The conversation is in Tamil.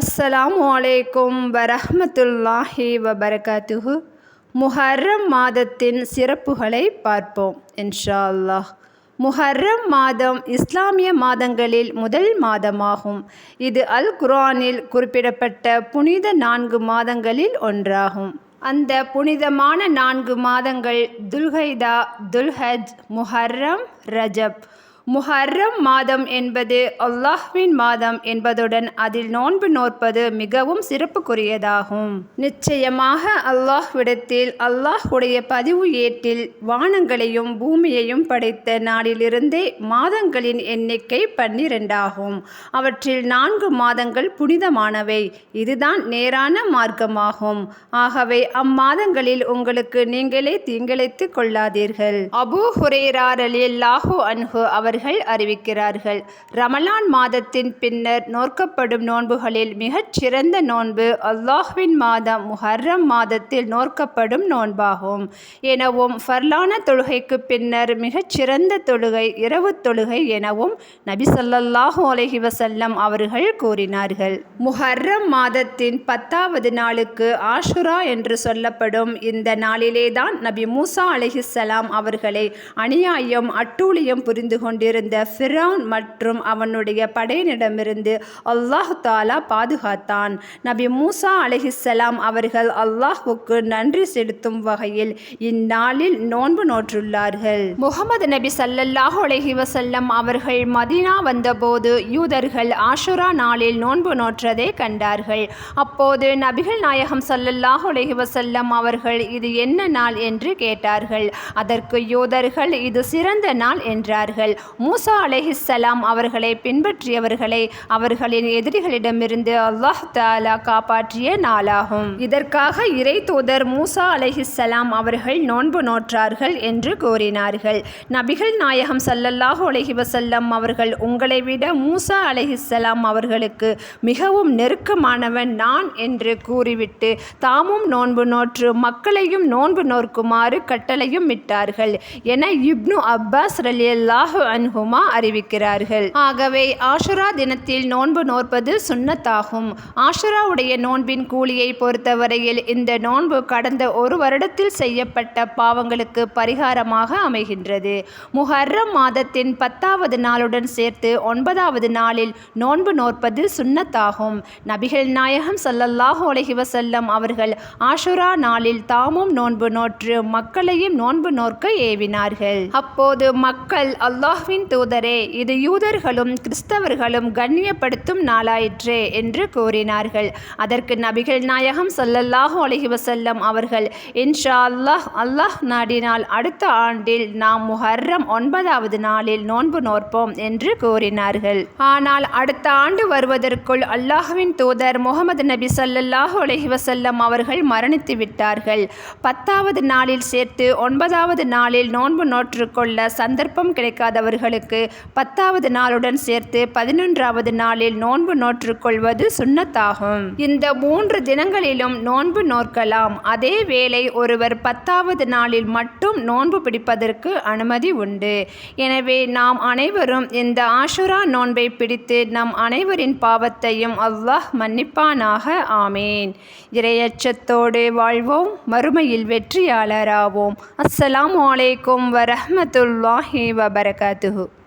அஸ்ஸலாம் வலைக்கும் வரஹமத்துல்லாஹி வபரகாத்துஹு. முஹர்ரம் மாதத்தின் சிறப்புகளை பார்ப்போம் இன்ஷா அல்லாஹ் முஹர்ரம் மாதம் இஸ்லாமிய மாதங்களில் முதல் மாதமாகும். இது அல் குர்ஆனில் குறிப்பிடப்பட்ட புனித நான்கு மாதங்களில் ஒன்றாகும். அந்த புனிதமான நான்கு மாதங்கள் துல்ஹைதா துல்ஹஜ் முஹர்ரம் ரஜப். முஹர்ரம் மாதம் என்பது அல்லாஹ்வின் மாதம் என்பதுடன் அதில் நோன்பு நோற்பது மிகவும் சிறப்புக்குரியதாகும். நிச்சயமாக அல்லாஹ்விடத்தில் அல்லாஹ்வுடைய பதிவு ஏட்டில் வானங்களையும் பூமியையும் படைத்த நாளிலிருந்தே மாதங்களின் எண்ணிக்கை பன்னிரண்டாகும். அவற்றில் நான்கு மாதங்கள் புனிதமானவை. இதுதான் நேரான மார்க்கமாகும். ஆகவே அம்மாதங்களில் உங்களுக்கு நீங்களே தீங்கிழைத்துக் கொள்ளாதீர்கள். அபூ ஹுரேரார் லாஹு அன்ஹு அவர்கள் அறிவிக்கிறார்கள். ரமலான் மாதத்தின் பின்னர் நோற்கப்படும் நோன்புகளில் மிகச் சிறந்த நோன்பு அல்லாஹ்வின் மாதம் முஹர்ரம் மாதத்தில் நோற்கப்படும் நோன்பாகும். எனவும் ஃபர்லான தொழுகைக்கு பின்னர் மிகச்சிறந்த தொழுகை இரவு தொழுகை எனவும் நபி சொல்லல்லாஹு அலஹி வசல்லம் அவர்கள் கூறினார்கள். முஹர்ரம் மாதத்தின் பத்தாவது நாளுக்கு ஆஷுரா என்று சொல்லப்படும் இந்த நாளிலேதான் நபி மூசா அலஹிசலாம் அவர்களை அநியாயம் அட்டூழியம் புரிந்து கொண்டிருந்த ஃபிரான் மற்றும் அவனுடைய படையினிடமிருந்து அல்லாஹ் தாலா பாதுகாத்தான். நபி மூசா அலைஹிஸ்ஸலாம் அவர்கள் அல்லாஹுக்கு நன்றி செலுத்தும் வகையில் இந்நாளில் நோன்பு நோற்றுள்ளார்கள். முகமது நபி சல்லல்லாஹு அலஹி வசல்லம் அவர்கள் மதீனா வந்தபோது யூதர்கள் ஆஷுரா நாளில் நோன்பு நோற்றதை கண்டார்கள். அப்போது நபிகள் நாயகம் சல்லல்லாஹு அலஹி வசல்லம் அவர்கள் இது என்ன நாள் என்று கேட்டார்கள். அதற்கு யூதர்கள் இது சிறந்த நாள் என்றார்கள். மூசா அலைஹிஸ்ஸலாம் அவர்களை பின்பற்றியவர்களை அவர்களின் எதிரிகளிடமிருந்து அல்லாஹ் தாலா காப்பாற்றிய நாளாகும். இதற்காக இறை தூதர் மூசா அலைஹிஸ்ஸலாம் அவர்கள் நோன்பு நோற்றார்கள் என்று கூறினார்கள். நபிகள் நாயகம் சல்லல்லாஹு அலஹி வசல்லம் அவர்கள் உங்களை விட மூசா அலைஹிஸ்ஸலாம் அவர்களுக்கு மிகவும் நெருக்கமானவன் நான் என்று கூறிவிட்டு தாமும் நோன்பு நோற்று மக்களையும் நோன்பு நோற்குமாறு கட்டளையும் விட்டார்கள் என இப்னு அப்பாஸ் ரலியல்லாஹு அன்ஹுமா அறிவிக்கிறார்கள். ஆகவே ஆஷுரா தினத்தில் நோன்பு நோற்பது சுண்ணத்தாகும். ஆஷுராவுடைய நோன்பின் கூலியை பொறுத்தவரையில் இந்த நோன்பு கடந்த ஒரு வருடத்தில் செய்யப்பட்ட பாவங்களுக்கு பரிகாரமாக அமைகின்றது. முஹர்ரம் மாதத்தின் பத்தாவது நாளுடன் சேர்த்து ஒன்பதாவது நாளில் நோன்பு நோற்பது சுண்ணத்தாகும். நபிகள் நாயகம் சல்லல்லாஹு அலைஹி வஸல்லம் அவர்கள் ஆஷுரா நாளில் தாமும் நோன்பு நோற்று மக்களையும் நோன்பு நோற்க ஏவினார்கள். அப்போது மக்கள் அல்லாஹ்வின் தூதரே இது யூதர்களும் கிறிஸ்தவர்களும் கண்ணியப்படுத்தும் நாளாயிற்றே என்று கூறினார்கள். அதற்கு நபிகள் நாயகம் ஸல்லல்லாஹு அலஹி வசல்லம் அவர்கள் இன்ஷா அல்லாஹ் அல்லாஹ் நாடினால் அடுத்த ஆண்டில் நாம் முஹர்ரம் ஒன்பதாவது நாளில் நோன்பு நோற்போம் என்று கூறினார்கள். ஆனால் அடுத்த ஆண்டு வருவதற்குள் அல்லாஹுவின் தூதர் முகமது நபி சல்லல்லாஹு அலஹி வசல்லம் அவர்கள் மரணித்து விட்டார்கள். பத்தாவது நாளில் சேர்த்து ஒன்பதாவது நாளில் நோன்பு நோற்றுக்கொள்ள சந்தர்ப்பம் கிடைக்காதவர்கள் கிடைக்காதவர்களுக்கு பத்தாவது நாளுடன் சேர்த்து பதினொன்றாவது நாளில் நோன்பு நோற்றுக்கொள்வது சுண்ணத்தாகும். இந்த மூன்று தினங்களிலும் நோன்பு நோக்கலாம் அதே வேளை ஒருவர் பத்தாவது நாளில் மட்டும் நோன்பு பிடிப்பதற்கு அனுமதி உண்டு. எனவே நாம் அனைவரும் இந்த ஆஷுரா நோன்பை பிடித்து நம் அனைவரின் பாவத்தையும் அல்லாஹ் மன்னிப்பானாக. ஆமேன். இரையச்சத்தோடு வாழ்வோம். மறுமையில் வெற்றியாளராவோம். அஸ்ஸலாமு அலைக்கும் வரஹ்மத்துல்லாஹி வபரகாத்துஹு